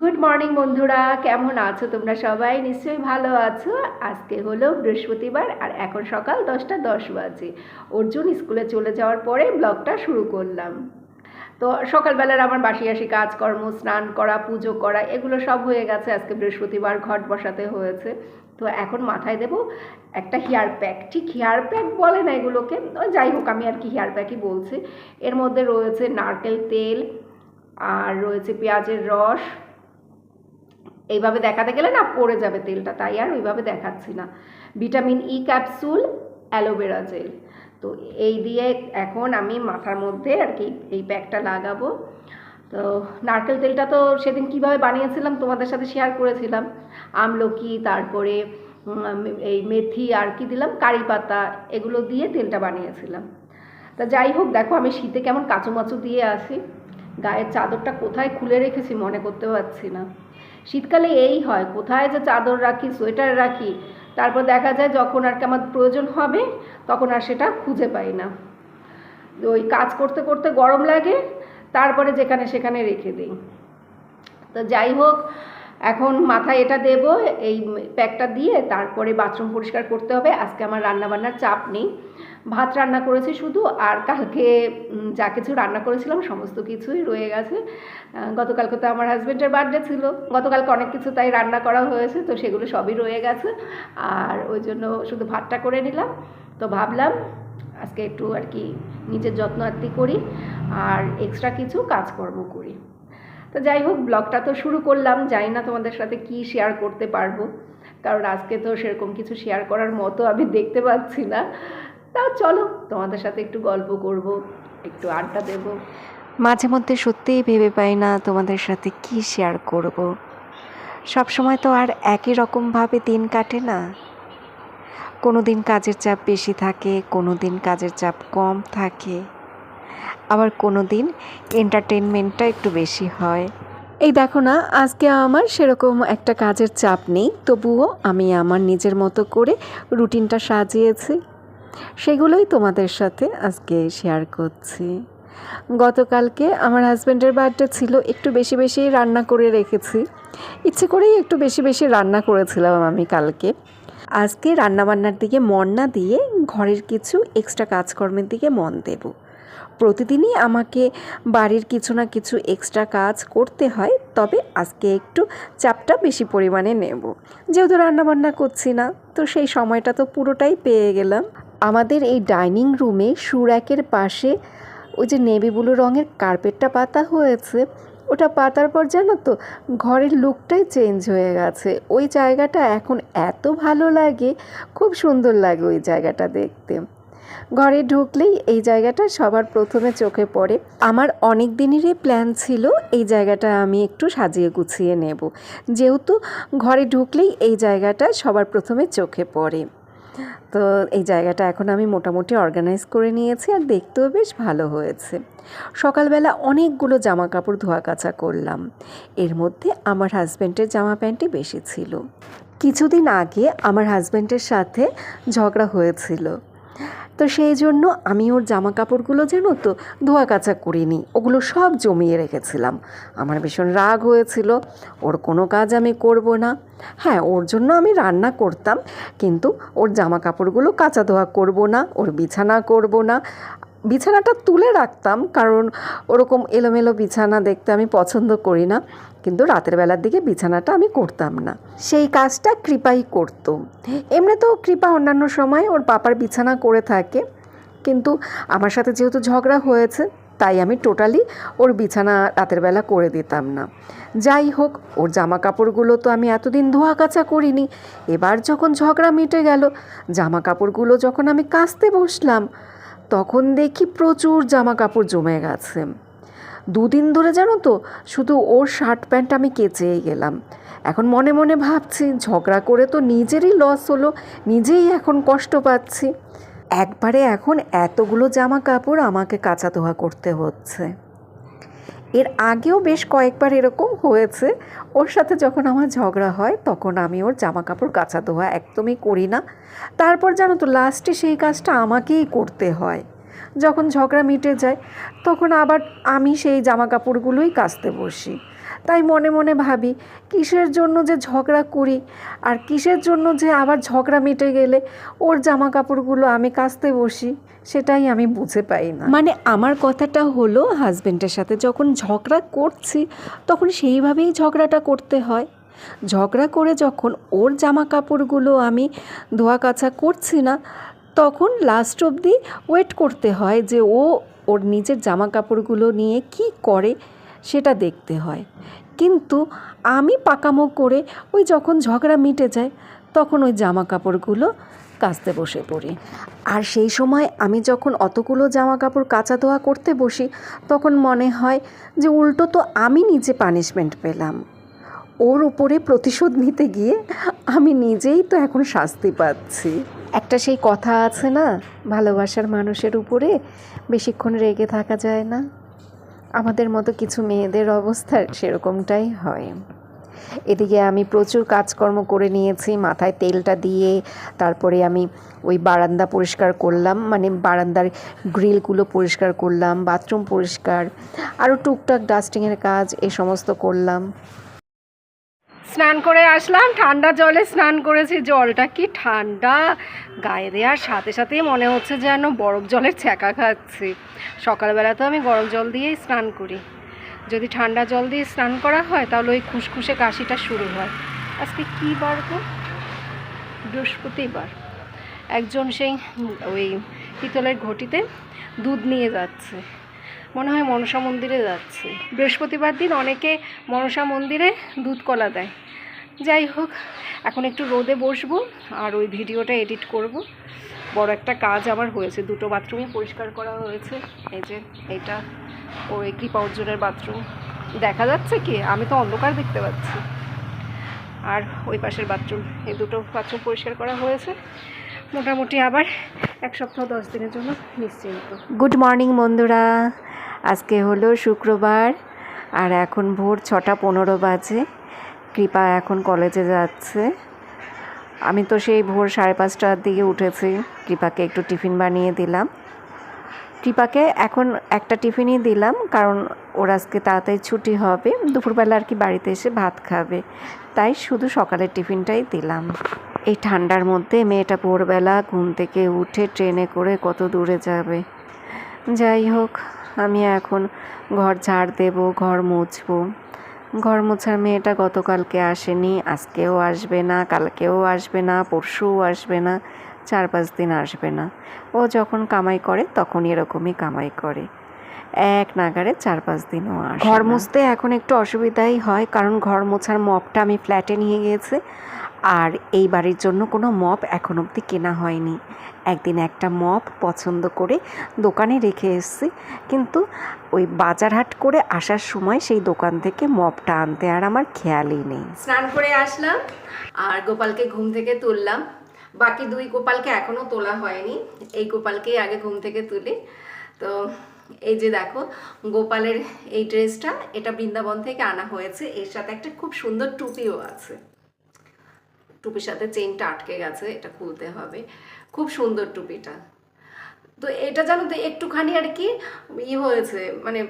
Good morning বন্ধুরা। কেমন আছো তোমরা সবাই? নিশ্চয়ই ভালো আছো। আজকে হলো বৃহস্পতিবার আর এখন সকাল দশটা দশ বাজে। অর্জুন স্কুলে চলে যাওয়ার পরে ব্লগটা শুরু করলাম। তো সকালবেলার আমার বাসি আসি কাজকর্ম, স্নান করা, পুজো করা, এগুলো সব হয়ে গেছে। আজকে বৃহস্পতিবার ঘট বসাতে হয়েছে। তো এখন মাথায় দেব একটা হেয়ার প্যাক। ঠিক হেয়ার প্যাক বলে না এগুলোকে? যাই হোক, আমি আর কি হেয়ার প্যাকই বলছি। এর মধ্যে রয়েছে নারকেল তেল, আর রয়েছে পেঁয়াজের রস এইভাবে দেখাতে গেলে না পড়ে যাবে তেলটা, তাই আর ওইভাবে দেখাচ্ছি না। Vitamin E capsule aloe vera gel তো এই দিয়ে এখন আমি মাথার মধ্যে আর কি এই প্যাকটা লাগাবো। তো নারকেল তেলটা তো সেদিন কীভাবে বানিয়েছিলাম তোমাদের সাথে শেয়ার করেছিলাম। আমলকি, তারপরে এই মেথি আর কি দিলাম, কারি পাতা, এগুলো দিয়ে তেলটা বানিয়েছিলাম। তা যাই হোক, দেখো আমি শীতে কেমন কাঁচুমাচু দিয়ে আসি। গায়ের চাদরটা কোথায় খুলে রেখেছি মনে করতে পারছি না। শীতকালে এই হয়, কোথায় যে চাদর রাখি, সোয়েটার রাখি, তারপর দেখা যায় যখন আর কি আমার প্রয়োজন হবে, তখন আর সেটা খুঁজে পাই না। ওই কাজ করতে করতে গরম লাগে, তারপরে যেখানে সেখানে রেখে দিই। তো যাই হোক, এখন মাথায় এটা দেব, এই প্যাকটা দিয়ে তারপরে বাথরুম পরিষ্কার করতে হবে, আজকে আমার রান্নাবান্নার চাপ নেই। ভাত রান্না করেছি শুধু, আর কালকে যা কিছু রান্না করেছিলাম, সমস্ত কিছুই রয়ে গেছে। গতকালকে তো আমার হাজব্যান্ডের বার্থডে ছিল। গতকালকে অনেক কিছু তাই রান্না করা হয়েছে, তো সেগুলো সবই রয়ে গেছে। আর ওই জন্য শুধু ভাতটা করে নিলাম। তো ভাবলাম, আজকে একটু আর কি নিজের যত্ন আত্মি করি, আর এক্সট্রা কিছু কাজকর্ম করি। তো যাই হোক ব্লগটা তো শুরু করলাম। জানি না তোমাদের সাথে কি শেয়ার করতে পারব। কারণ আজকে তো সেরকম কিছু শেয়ার করার মতো আমি দেখতে পাচ্ছি না। তাও চলো তোমাদের সাথে একটু গল্প করব একটু আড্ডা দেব। মাঝে মধ্যে সত্যিই ভেবে পাই না তোমাদের সাথে কি শেয়ার করব। সব সময় তো আর একই রকমভাবে দিন কাটে না। কোনো দিন কাজের চাপ বেশি থাকে কোনো দিন কাজের চাপ কম থাকে। আবার কোনো দিন এন্টারটেনমেন্টটা একটু বেশি হয়। এই দেখো না আজকে আমার সেরকম একটা কাজের চাপ নেই তবুও আমি আমার নিজের মতো করে রুটিনটা সাজিয়েছি। সেগুলোই তোমাদের সাথে আজকে শেয়ার করছি। গতকালকে আমার হাজব্যান্ডের বার্থডে ছিল, একটু বেশি বেশি রান্না করে রেখেছি। ইচ্ছে করেই একটু বেশি বেশি রান্না করেছিলাম আমি কালকে। আজকে রান্নাবান্নার দিকে মন না দিয়ে ঘরের কিছু এক্সট্রা কাজকর্মের দিকে মন দেব। প্রতিদিনই আমাকে বাড়ির কিছু না কিছু এক্সট্রা কাজ করতে হয়, তবে আজকে একটু চাপটা বেশি পরিমাণে নেব। যেহেতু রান্নাবান্না করছি না, তো সেই সময়টা তো পুরোটাই পেয়ে গেলাম। আমাদের এই ডাইনিং রুমে সুরাকের পাশে ওই যে নেভি ব্লু রঙের কার্পেটটা পাতা হয়েছে, ওটা পাতার পর জানো তো ঘরের লুকটাই চেঞ্জ হয়ে গেছে। ওই জায়গাটা এখন এত ভালো লাগে, খুব সুন্দর লাগে ওই জায়গাটা দেখতে। ঘরে ঢুকলেই এই জায়গাটা সবার প্রথমে চোখে পড়ে। আমার অনেক দিনেরই প্ল্যান ছিল এই জায়গাটা আমি একটু সাজিয়ে গুছিয়ে নেব। যেহেতু ঘরে ঢুকলেই এই জায়গাটা সবার প্রথমে চোখে পড়ে। তো এই জায়গাটা এখন আমি মোটামুটি অর্গানাইজ করে নিয়েছি আর দেখতেও বেশ ভালো হয়েছে। সকালবেলা অনেকগুলো জামা কাপড় ধোয়া কাচা করলাম। এর মধ্যে আমার হাজব্যান্ডের জামা প্যান্টই বেশি ছিল। কিছুদিন আগে আমার হাজব্যান্ডের সাথে ঝগড়া হয়েছিল। তো সেই জন্য আমি ওর জামা কাপড়গুলো যেন তো ধোয়া কাচা করিনি, ওগুলো সব জমিয়ে রেখেছিলাম। আমার ভীষণ রাগ হয়েছিল, ওর কোনো কাজ আমি করব না। হ্যাঁ ওর জন্য আমি রান্না করতাম, কিন্তু ওর জামা কাপড়গুলো কাচা ধোয়া করব না, ওর বিছানা করব না। বিছানাটা তুলে রাখতাম, কারণ ওরকম এলোমেলো বিছানা দেখতে আমি পছন্দ করি না। কিন্তু রাতের বেলার দিকে বিছানাটা আমি করতাম না। সেই কাজটা কৃপাই করতো। এমনিতেও কৃপা অন্যান্য সময় ওর পাপার বিছানা করে থাকে। কিন্তু আমার সাথে যেহেতু ঝগড়া হয়েছে, তাই আমি টোটালি ওর বিছানা রাতের বেলা করে দিতাম না। যাই হোক, ওর জামা কাপড়গুলো তো আমি এতদিন ধোয়া কাচা করিনি। এবার যখন ঝগড়া মিটে গেল জামা কাপড়গুলো যখন আমি কাচতে বসলাম তখন দেখি প্রচুর জামা কাপড় জমে গেছে। দুদিন ধরে জানো তো, শুধু ওর শার্ট প্যান্ট আমি কেচেই গেলাম। এখন মনে মনে ভাবছি, ঝগড়া করে তো নিজেরই লস হলো, নিজেই এখন কষ্ট পাচ্ছি। একবারে এখন এতগুলো জামা কাপড় আমাকে কাঁচা ধোয়া করতে হচ্ছে। এর আগেও বেশ কয়েকবার এরকম হয়েছে। ওর সাথে যখন আমার ঝগড়া হয়, তখন আমি ওর জামা কাপড় কাচা ধোয়া একদমই করি না। তারপর জানো তো, লাস্টে সেই কাজটা আমাকেই করতে হয়। যখন ঝগড়া মিটে যায়, তখন আবার আমি সেই জামা কাপড়গুলোই কাচতে বসি। তাই মনে মনে ভাবি, কিসের জন্য যে ঝগড়া করি? আর কিসের জন্য যে আবার ঝগড়া মিটে গেলে ওর জামা কাপড়গুলো আমি কাচতে বসি, সেটাই আমি বুঝে পাই না। মানে আমার কথাটা হলো হাজবেন্ডের সাথে যখন ঝগড়া করছি, তখন সেইভাবেই ঝগড়াটা করতে হয়। ঝগড়া করে যখন ওর জামা কাপড়গুলো আমি ধোয়া কাচা করছি না, তখন লাস্ট অবধি ওয়েট করতে হয় যে ও ওর নিজের জামা কাপড়গুলো নিয়ে কি করে সেটা দেখতে হয়। কিন্তু আমি পাকামো করে ওই যখন ঝগড়া মিটে যায়, তখন ওই জামা কাপড়গুলো কাচতে বসে পড়ি। আর সেই সময় আমি যখন অতগুলো জামা কাপড় কাচা ধোয়া করতে বসি, তখন মনে হয় যে উল্টো তো আমি নিজে পানিশমেন্ট পেলাম। ওর উপরে প্রতিশোধ নিতে গিয়ে আমি নিজেই তো এখন শাস্তি পাচ্ছি। একটা সেই কথা আছে না, ভালোবাসার মানুষের উপরে বেশিক্ষণ রেগে থাকা যায় না? আমাদের মতো কিছু মেয়েদের অবস্থা সেরকমটাই হয়। এদিকে আমি প্রচুর কাজকর্ম করে নিয়েছি, মাথায় তেলটা দিয়ে, তারপরে আমি ওই বারান্দা পরিষ্কার করলাম মানে বারান্দার গ্রিলগুলো পরিষ্কার করলাম, বাথরুম পরিষ্কার, আরও টুকটাক ডাস্টিংয়ের কাজ, এ সমস্ত করলাম। স্নান করে আসলাম, ঠান্ডা জলে স্নান করেছি। জলটা কি ঠান্ডা? গায়ে দেওয়ার সাথে সাথেই মনে হচ্ছে যেন বরফ জলের ছ্যাঁকা খাচ্ছি। সকালবেলা তো আমি গরম জল দিয়েই স্নান করি। যদি ঠান্ডা জল দিয়ে স্নান করা হয়, তাহলে ওই খুসখুসে কাশিটা শুরু হয়। আজকে কী বার গো? বৃহস্পতিবার। একজন সেই, ওই পিতলের ঘটিতে দুধ নিয়ে যাচ্ছে। মনে হয় মনসা মন্দিরে যাচ্ছে। বৃহস্পতিবার দিন অনেকে মনসা মন্দিরে দুধ কলা দেয়। যাই হোক, এখন একটু রোদে বসবো আর ওই ভিডিওটা এডিট করব। বড় একটা কাজ আমার হয়েছে, দুটো বাথরুমই পরিষ্কার করা হয়েছে। এই যে এইটা ওই কৃপা অর্জুনের বাথরুম। দেখা যাচ্ছে কি, আমি তো অন্ধকার দেখতে পাচ্ছি। আর ওই পাশের বাথরুম, এই দুটো বাথরুম পরিষ্কার করা হয়েছে। মোটামুটি আবার এক সপ্তাহ দশ দিনের জন্য নিশ্চিন্ত। গুড মর্নিং বন্ধুরা। আজকে হলো শুক্রবার, আর এখন ভোর ছটা পনেরো বাজে। কৃপা এখন কলেজে যাচ্ছে। আমি তো সেই ভোর সাড়ে পাঁচটার দিকে উঠেছি। কৃপাকে একটু টিফিন বানিয়ে দিলাম। কৃপাকে এখন একটা টিফিনই দিলাম, কারণ ওর আজকে তাড়াতাড়ি ছুটি হবে। দুপুরবেলা আর কি বাড়িতে এসে ভাত খাবে। তাই শুধু সকালের টিফিনটাই দিলাম। এই ঠান্ডার মধ্যে মেয়েটা ভোরবেলা ঘুম থেকে উঠে ট্রেনে করে কত দূরে যাবে। যাই হোক আমি এখন ঘর ঝাড় দেব ঘর মুছবো। ঘর মোছার মেয়েটা গতকালকে আসেনি আজকেও আসবে না কালকেও আসবে না পরশুও আসবে না চার পাঁচ দিন আসবে না। ও যখন কামাই করে তখন এরকমই কামাই করে। এক নাগারে চার পাঁচ দিনও আসে ঘর মুছতে এখন একটু অসুবিধাই হয় কারণ ঘর মোছার মপটা আমি ফ্ল্যাটে নিয়ে গিয়েছি। আর এই বাড়ির জন্য কোনো মপ এখন অবধি কেনা হয়নি। একদিন একটা মপ পছন্দ করে দোকানে রেখে এসেছি, কিন্তু ওই বাজার হাট করে আসার সময় সেই দোকান থেকে মপটা আনতে আর আমার খেয়ালই নেই। স্নান করে আসলাম আর গোপালকে ঘুম থেকে তুললাম। বাকি দুই গোপালকে এখনও তোলা হয়নি। এই গোপালকেই আগে ঘুম থেকে তুলি। তো এই যে দেখো, গোপালের এই ড্রেসটা, এটা বৃন্দাবন থেকে আনা হয়েছে। এর সাথে একটা খুব সুন্দর টুপিও আছে। টুপির সাথে চেনটা আটকে গেছে, এটা খুলতে হবে। খুব সুন্দর টুপিটা। তো এটা জানো তো, একটুখানি আর কি ইয়ে হয়েছে মানে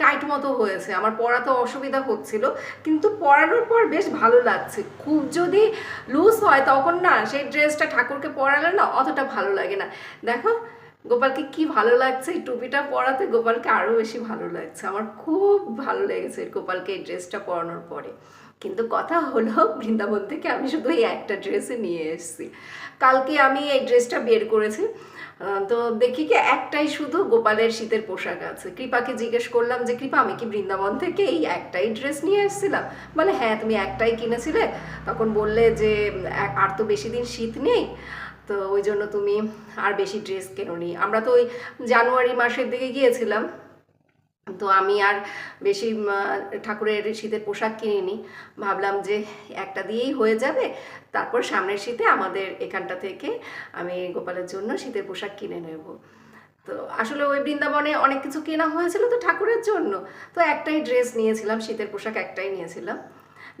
টাইট মতো হয়েছে। আমার পরাতে অসুবিধা হচ্ছিল, কিন্তু পরানোর পর বেশ ভালো লাগছে। খুব যদি লুজ হয়, তখন না সেই ড্রেসটা ঠাকুরকে পরালে না অতটা ভালো লাগে না। দেখো, গোপালকে কি ভালো লাগছে এই টুপিটা পরাতে, গোপালকে আরও বেশি ভালো লাগছে। আমার খুব ভালো লেগেছে গোপালকে এই ড্রেসটা পরানোর পরে। কিন্তু কথা হলো বৃন্দাবন থেকে আমি শুধু এই একটা ড্রেসে নিয়ে এসেছি। কালকে আমি এই ড্রেসটা বের করেছি। তো দেখি কি একটাই শুধু গোপালের শীতের পোশাক আছে। কৃপাকে জিজ্ঞেস করলাম যে, কৃপা, আমি কি বৃন্দাবন থেকে এই একটাই ড্রেস নিয়ে এসেছিলাম? বলে হ্যাঁ তুমি একটাই কিনেছিলে। তখন বললে যে, আর তো বেশি দিন শীত নেই, তো ওই জন্য তুমি আর বেশি ড্রেস কেনোনি। আমরা তো ওই জানুয়ারি মাসের দিকে গিয়েছিলাম। তো আমি আর বেশি ঠাকুরের শীতের পোশাক কিনিনি। ভাবলাম যে একটা দিয়েই হয়ে যাবে। তারপর সামনের শীতে আমাদের এখানটা থেকে আমি গোপালের জন্য শীতের পোশাক কিনে নেব। তো আসলে ওই বৃন্দাবনে অনেক কিছু কেনা হয়েছিল তো ঠাকুরের জন্য। তো একটাই ড্রেস নিয়েছিলাম, শীতের পোশাক একটাই নিয়েছিলাম।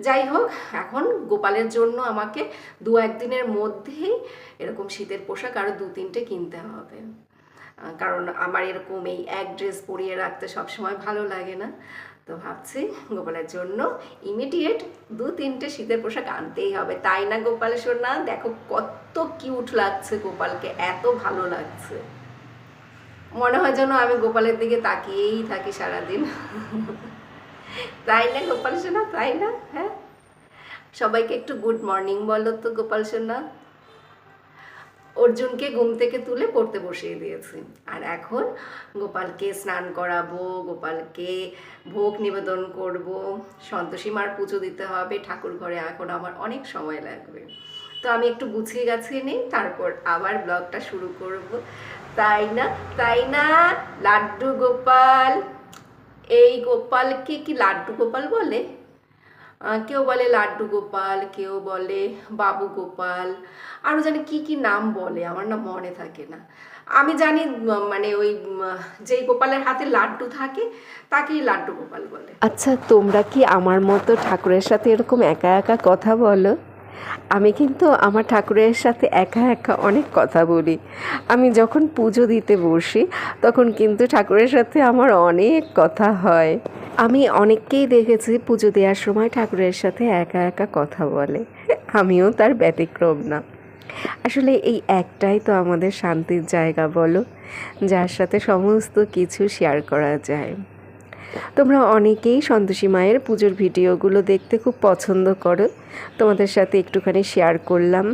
যাই হোক, এখন গোপালের জন্য আমাকে দু একদিনের মধ্যেই এরকম শীতের পোশাক আরও দু তিনটে কিনতে হবে। কারণ আমার এরকম এই এক ড্রেস পরিয়ে রাখতে সবসময় ভালো লাগে না। তো ভাবছি গোপালের জন্য ইমিডিয়েট দু তিনটে শীতের পোশাক আনতেই হবে। তাই না গোপাল সোনা? দেখো কত কিউট লাগছে গোপালকে, এত ভালো লাগছে। মনে হয় যেন আমি গোপালের দিকে তাকিয়েই থাকি সারাদিন। তাই না গোপাল সোনা? তাই না? হ্যাঁ? সবাইকে একটু গুড মর্নিং বলো তো গোপাল সোনা। অর্জুনকে ঘুম থেকে তুলে পড়তে বসিয়ে দিয়েছি। আর এখন গোপালকে স্নান করাবো, গোপালকে ভোগ নিবেদন করব। সন্তোষী মার পুজো দিতে হবে, ঠাকুর ঘরে এখন আমার অনেক সময় লাগবে। তো আমি একটু গুছিয়ে গাছিয়ে নিই, তারপর আবার ব্লগটা শুরু করব। তাই না? তাই না? লাড্ডু গোপাল! এই গোপালকে কি লাড্ডু গোপাল বলে? কেউ বলে লাড্ডু গোপাল, কেউ বলে বাবু গোপাল আরও জানি কি কি নাম বলে আমার না মনে থাকে না। আমি জানি মানে ওই যেই গোপালের হাতে লাড্ডু থাকে, তাকেই লাড্ডু গোপাল বলে। আচ্ছা তোমরা কি আমার মতো ঠাকুরের সাথে এরকম একা একা কথা বলো? আমি কিন্তু আমার ঠাকুরের সাথে একা একা অনেক কথা বলি। আমি যখন পুজো দিতে বসি, তখন কিন্তু ঠাকুরের সাথে আমার অনেক কথা হয়। আমি অনেককেই দেখেছি পুজো দেওয়ার সময় ঠাকুরের সাথে একা একা কথা বলে। আমিও তার ব্যতিক্রম না। আসলে এই একটাই তো আমাদের শান্তির জায়গা বলো, যার সাথে সমস্ত কিছু শেয়ার করা যায়। তোমরা অনেকেই সন্তোষী মায়ের পুজোর ভিডিওগুলো দেখতে খুব পছন্দ করো। তোমাদের সাথে একটুখানি শেয়ার করলাম।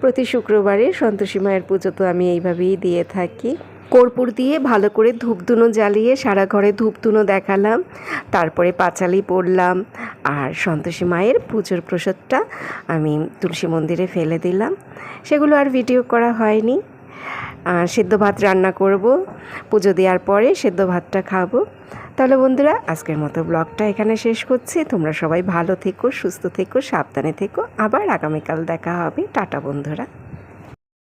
প্রতি শুক্রবারে সন্তোষী মায়ের পুজো তো আমি এইভাবেই দিয়ে থাকি। কর্পূর দিয়ে ভালো করে ধূপধুনো জ্বালিয়ে সারা ঘরে ধূপধুনো দেখালাম। তারপরে পাঁচালি পড়লাম আর সন্তোষী মায়ের পুজোর প্রসাদটা আমি তুলসী মন্দিরে ফেলে দিলাম। সেগুলো আর ভিডিও করা হয়নি। সেদ্ধ ভাত রান্না করব। পুজো দেওয়ার পরে সেদ্ধ ভাতটা খাব। তাহলে বন্ধুরা, আজকের মতো ব্লগটা এখানে শেষ করছি। তোমরা সবাই ভালো থেকো, সুস্থ থেকো, সাবধানে থেকো। আবার আগামীকাল দেখা হবে। টাটা বন্ধুরা।